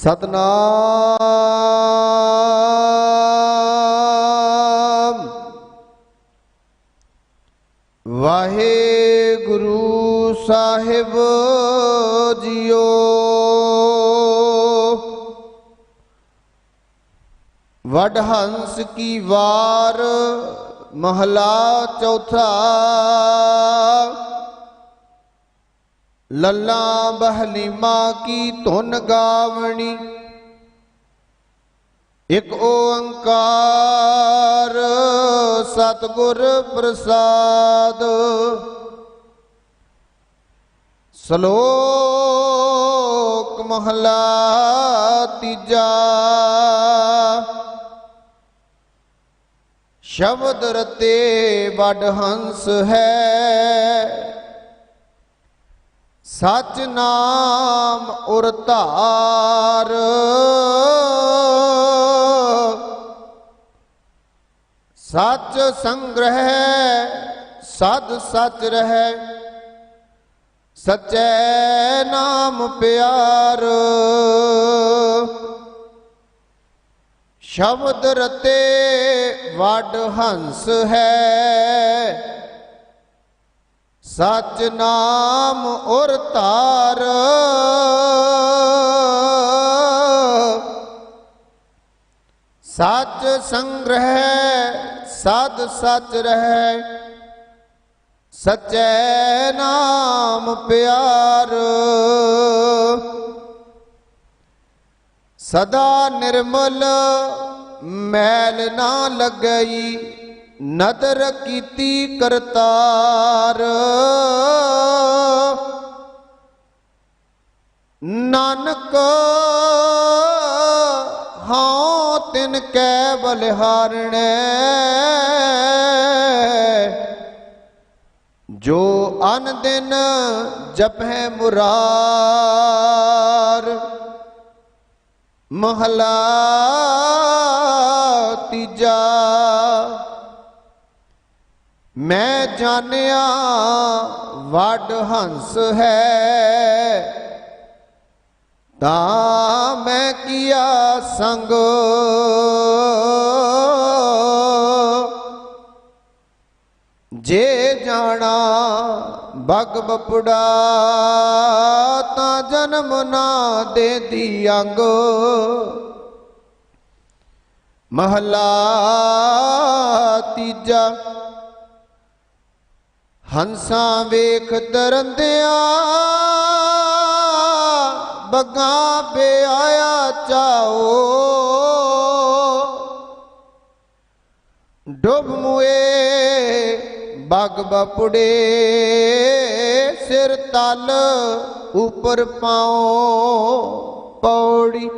ਸਤਨਾਮ ਵਾਹਿਗੁਰੂ ਸਾਹਿਬ ਜੀਓ ਵਡ ਹੰਸ ਕੀ ਵਾਰ ਮਹਲਾ ਚੌਥਾ ਲੱਲਾ ਬਹਲੀਮਾ ਕੀ ਧੁਨ ਗਾਵਣੀ। ਇਕ ਓੰਕਾਰ ਸਤਿਗੁਰ ਪ੍ਰਸਾਦ। ਸ਼ਲੋਕ ਮਹਲਾ ਤੀਜਾ। ਸ਼ਬਦ ਰਤੇ ਵਡ ਹੰਸ ਹੈ। ਸਚ ਨਾਮ ਉਰ ਧਾਰ। ਸਚ ਸੰਗ੍ਰਹਿ ਸਦ ਸਚ ਰਹਿ। ਸਚੈ ਨਾਮ ਪਿਆਰ। ਸ਼ਬਦ ਰਤੇ ਵਡ ਹੰਸ ਹੈ। ਸਚ ਨਾਮ ਉਰ ਧਾਰ। ਸਚ ਸੰਗ੍ਰਹਿ, ਸਦ ਸਚ ਰਹਿ। ਸਚੈ ਨਾਮ ਪਿਆਰ। ਸਦਾ ਨਿਰਮਲ, ਮੈਲ ਨਾ ਲੱਗਈ। ਨਦਰ ਕੀਤੀ ਕਰਤਾਰ। ਨਾਨਕ ਹਉ ਤਿਨ ਕੈ ਬਲਿਹਾਰਣੈ ਜੋ ਅਨ ਦਿਨ ਜਪੈ ਮੁਰਾਰ। ਮਹਲਾ ਮੈਂ ਜਾਣਿਆ ਵੱਡ ਹੰਸ ਹੈ, ਤਾਂ ਮੈਂ ਕੀਆ ਸੰਗ? ਜੇ ਜਾਣਾ ਬਗ ਬਪੜਾ, ਤਾਂ ਜਨਮ ਨਾ ਦੇ ਦੀ ਅੰਗ। ਮਹਲਾ ਤੀਜਾ ਹੰਸਾਂ ਵੇਖ ਦਰੰਦਿਆ, ਬੱਗਾ ਪਿਆਇਆ ਚਾਓ। ਡੁੱਬ ਮੁਏ, ਬਗ ਬਪੜੇ, ਸਿਰ ਤਲ ਉਪਰ ਪਾਉ, ਪੌੜੀ।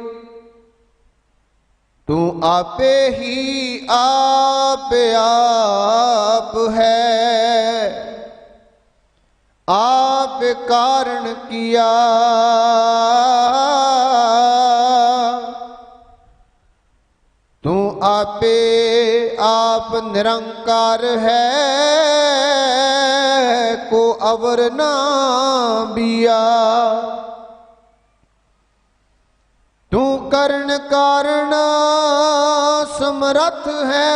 ਤੂੰ ਆਪੇ ਹੀ ਆਪ ਆਪ ਹੈ। ਆਪ ਕਾਰਨ ਕੀਆ? ਤੂੰ ਆਪੇ ਆਪ ਨਿਰੰਕਾਰ ਹੈ, ਕੋ ਅਵਰ ਨਾ ਬੀਆ। ਤੂੰ ਕਰਨ ਕਾਰਨ ਸਮਰਥ ਹੈ,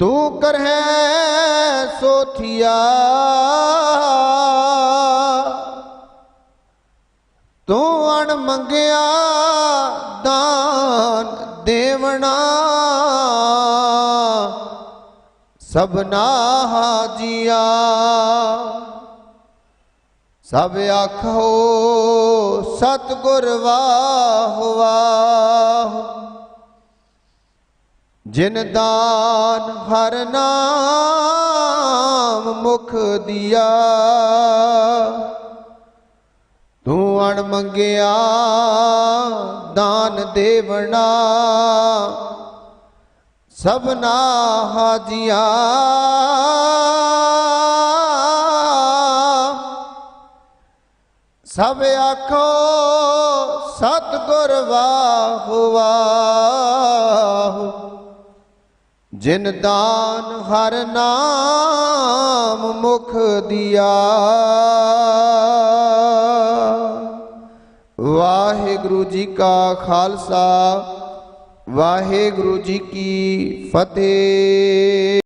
ਤੂੰ ਕਰਹਿ ਸੋਥਿਆ ਤੂੰ ਅਣ ਮੰਗਿਆ ਦਾਨ ਦੇਵਣਾ। ਸਭਨਾ ਹਾਜੀਆ। ਸਭ ਆਖੋ, ਸਤਿਗੁਰ ਵਾਹ ਵਾਹ ਜਿਨ ਦਾਨ ਹਰ ਨਾਮ ਮੁਖ ਦਿਆ। ਤੂੰ ਅਣ ਮੰਗਿਆ ਦਾਨ ਦੇਵਣਾ। ਸਭਨਾ ਹਾਜੀਆਂ। ਸਭ ਆਖੋ ਸਤਿਗੁਰ ਵਾਹ ਜਿਨ ਦਾਨ ਹਰ ਨਾਮ ਮੁਖ ਦਿਆ। ਵਾਹਿਗੁਰੂ ਜੀ ਕਾ ਖਾਲਸਾ ਵਾਹਿਗੁਰੂ ਜੀ ਕੀ ਫਤਿਹ।